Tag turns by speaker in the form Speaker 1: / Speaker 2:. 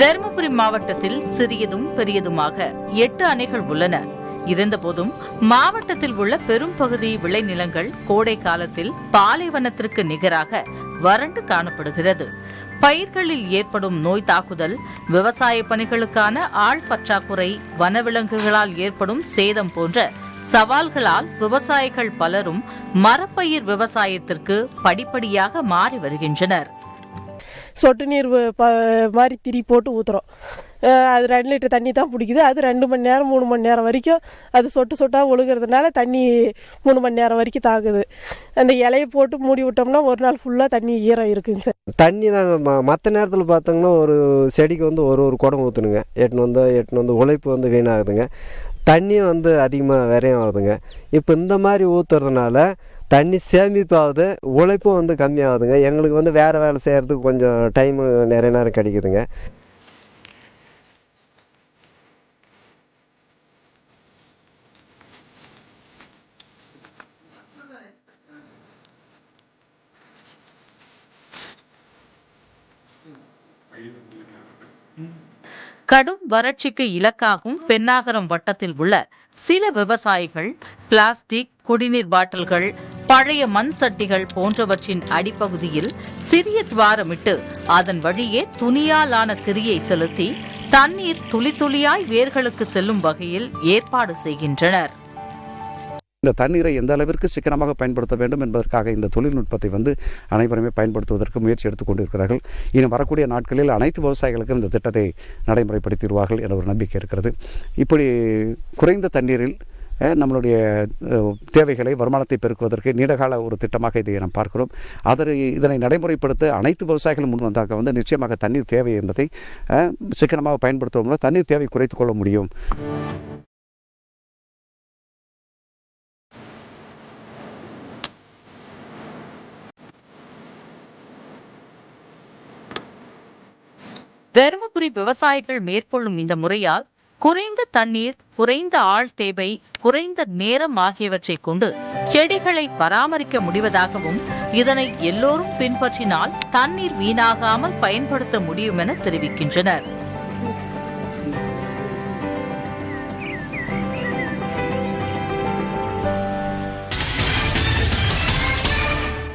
Speaker 1: தருமபுரி மாவட்டத்தில் சிறியதும் பெரியதுமாக எட்டு அணைகள் உள்ளன. இருந்தபோதும் மாவட்டத்தில் உள்ள பெரும் பகுதி விளைநிலங்கள் கோடை காலத்தில் பாலைவனத்திற்கு நிகராக வறண்டு காணப்படுகிறது. பயிர்களில் ஏற்படும் நோய் தாக்குதல் விவசாய பணிகளுக்கான ஆள் பற்றாக்குறை வனவிலங்குகளால் ஏற்படும் சேதம் போன்ற சவால்களால் விவசாயிகள் பலரும் மரப்பயிர் விவசாயத்திற்கு படிப்படியாக மாறி வருகின்றனர்.
Speaker 2: சொட்டு நீர் ப மாதிரி திரி போட்டு ஊற்றுறோம் அது ரெண்டு லிட்டர் தண்ணி தான் பிடிக்குது. அது ரெண்டு மணி நேரம் மூணு மணி நேரம் வரைக்கும் அது சொட்டு சொட்டாக ஒழுகிறதுனால தண்ணி மூணு மணி நேரம் வரைக்கும் தாக்குது அந்த இலையை போட்டு மூடி விட்டோம்னா ஒரு நாள் ஃபுல்லாக தண்ணி ஈரம் இருக்குங்க சார்.
Speaker 3: தண்ணி நாங்கள் ம மற்ற நேரத்தில் பார்த்தோங்கன்னா ஒரு செடிக்கு வந்து ஒரு ஒரு குடம் ஊற்றணுங்க எட்டுன்னு வந்து எட்டுன்னு வந்து உழைப்பு வந்து வீணாகுதுங்க. தண்ணியும் வந்து அதிகமாக விரையும் ஆகுதுங்க. இப்போ இந்த மாதிரி ஊற்றுறதுனால தண்ணி சேமிப்பாகுது உழைப்பும் வந்து கம்மியாகுதுங்க. எங்களுக்கு வந்து வேறு வேலை செய்கிறதுக்கு கொஞ்சம் டைமு நிறைய நேரம் கிடைக்குதுங்க.
Speaker 1: கடும் வறட்சிக்கு இலக்காகும் பெண்ணாகரம் வட்டத்தில் உள்ள சில விவசாயிகள் பிளாஸ்டிக் குடிநீர் பாட்டில்கள் பழைய மண் சட்டிகள் போன்றவற்றின் அடிப்பகுதியில் சிறிய துவாரமிட்டு அதன் வழியே துணியாலான திரியை செலுத்தி தண்ணீர் துளி துளியாய் வேர்களுக்கு செல்லும் வகையில் ஏற்பாடு செய்கின்றனர்.
Speaker 4: இந்த தண்ணீரை எந்த அளவிற்கு சிக்கனமாக பயன்படுத்த வேண்டும் என்பதற்காக இந்த தொழில்நுட்பத்தை வந்து அனைவருமே பயன்படுத்துவதற்கு முயற்சி எடுத்துக் கொண்டிருக்கிறார்கள். இனி வரக்கூடிய நாட்களில் அனைத்து விவசாயிகளுக்கும் இந்த திட்டத்தை நடைமுறைப்படுத்திடுவார்கள் என ஒரு நம்பிக்கை இருக்கிறது. இப்படி குறைந்த தண்ணீரில் நம்மளுடைய தேவைகளை வருமானத்தை பெருக்குவதற்கு நீண்டகால ஒரு திட்டமாக இதை நாம் பார்க்கிறோம். அதனை இதனை நடைமுறைப்படுத்த அனைத்து விவசாயிகளும் முன் வந்தாக்க வந்து நிச்சயமாக தண்ணீர் தேவை என்பதை சிக்கனமாக பயன்படுத்துவதன் மூலம் தண்ணீர் தேவை குறைத்துக் கொள்ள முடியும்.
Speaker 1: தருமபுரி விவசாயிகள் மேற்கொள்ளும் இந்த முறையால் குறைந்த தண்ணீர் குறைந்த ஆள் தேவை குறைந்த நேரம் ஆகியவற்றை கொண்டு செடிகளை பராமரிக்க முடிவதாகவும் இதனை எல்லோரும் பின்பற்றினால் தண்ணீர் வீணாகாமல் பயன்படுத்த முடியும் என தெரிவிக்கின்றனர்.